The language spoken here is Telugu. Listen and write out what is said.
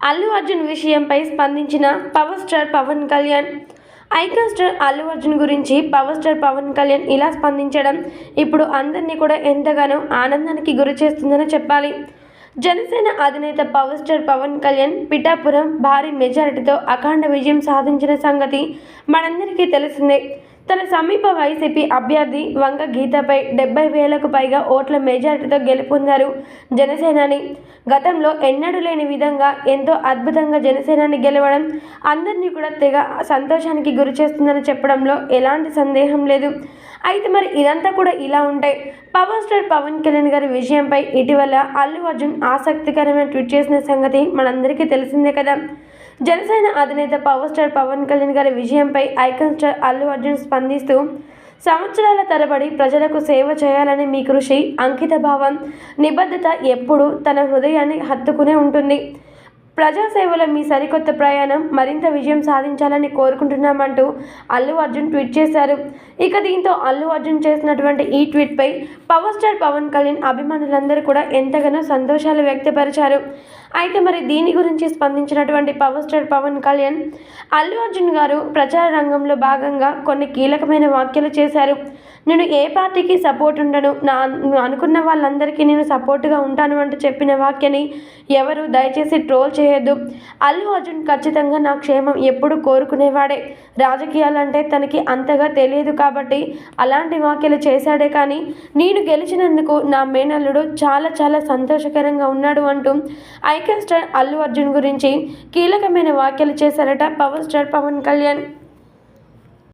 అల్లు అర్జున్ విషయంపై స్పందించిన power star Pawan Kalyan. Icon star Allu Arjun గురించి పవర్ స్టార్ పవన్ కళ్యాణ్ ఇలా స్పందించడం ఇప్పుడు అందరినీ కూడా ఎంతగానో ఆనందానికి గురి చేస్తుందని చెప్పాలి. జనసేన అధినేత పవర్ స్టార్ పవన్ కళ్యాణ్ పిఠాపురం భారీ మెజారిటీతో అఖండ విజయం సాధించిన సంగతి మనందరికీ తెలిసిందే. తన సమీప వైసీపీ అభ్యర్థి వంగ గీతపై డెబ్బై వేలకు పైగా ఓట్ల మెజారిటీతో గెలుపొందారు జనసేనాని. గతంలో ఎన్నడూ లేని విధంగా ఎంతో అద్భుతంగా జనసేనాని గెలవడం అందరినీ కూడా తెగ సంతోషానికి గురి చేస్తుందని చెప్పడంలో ఎలాంటి సందేహం లేదు. అయితే మరి ఇదంతా కూడా ఇలా ఉంటాయి పవర్ స్టార్ పవన్ కళ్యాణ్ గారి విషయంపై ఇటీవల అల్లు అర్జున్ ఆసక్తికరమైన ట్వీట్ చేసిన సంగతి మనందరికీ తెలిసిందే కదా. జనసేన అధినేత పవర్ స్టార్ పవన్ కళ్యాణ్ గారి విజయంపై ఐకాన్ స్టార్ అల్లు అర్జున్ స్పందిస్తూ సంవత్సరాల తరబడి ప్రజలకు సేవ చేయాలని మీ కృషి అంకిత భావం నిబద్ధత ఎప్పుడూ తన హృదయాన్ని హత్తుకునే ఉంటుంది. ప్రజాసేవలో మీ సరికొత్త ప్రయాణం మరింత విజయం సాధించాలని కోరుకుంటున్నామంటూ అల్లు అర్జున్ ట్వీట్ చేశారు. ఇక దీంతో అల్లు అర్జున్ చేసినటువంటి ఈ ట్వీట్పై పవర్ స్టార్ పవన్ కళ్యాణ్ అభిమానులందరూ కూడా ఎంతగానో సంతోషాలు వ్యక్తపరిచారు. అయితే మరి దీని గురించి స్పందించినటువంటి పవర్ స్టార్ పవన్ కళ్యాణ్ అల్లు అర్జున్ గారు ప్రచార రంగంలో భాగంగా కొన్ని కీలకమైన వ్యాఖ్యలు చేశారు. నేను ఏ పార్టీకి సపోర్ట్ ఉండను నా అనుకున్న వాళ్ళందరికీ నేను సపోర్ట్గా ఉంటాను అంటూ చెప్పిన వాక్యని ఎవరు దయచేసి ట్రోల్ చేయొద్దు అల్లు అర్జున్ ఖచ్చితంగా నా క్షేమం ఎప్పుడు కోరుకునేవాడే. రాజకీయాలంటే తనకి అంతగా తెలియదు కాబట్టి అలాంటి వ్యాఖ్యలు చేశాడే కానీ నేను గెలిచినందుకు నా మేనల్లుడు చాలా చాలా సంతోషకరంగా ఉన్నాడు అంటూ ఐకాన్ స్టార్ అల్లు అర్జున్ గురించి కీలకమైన వ్యాఖ్యలు చేశారట పవర్ స్టార్ పవన్ కళ్యాణ్.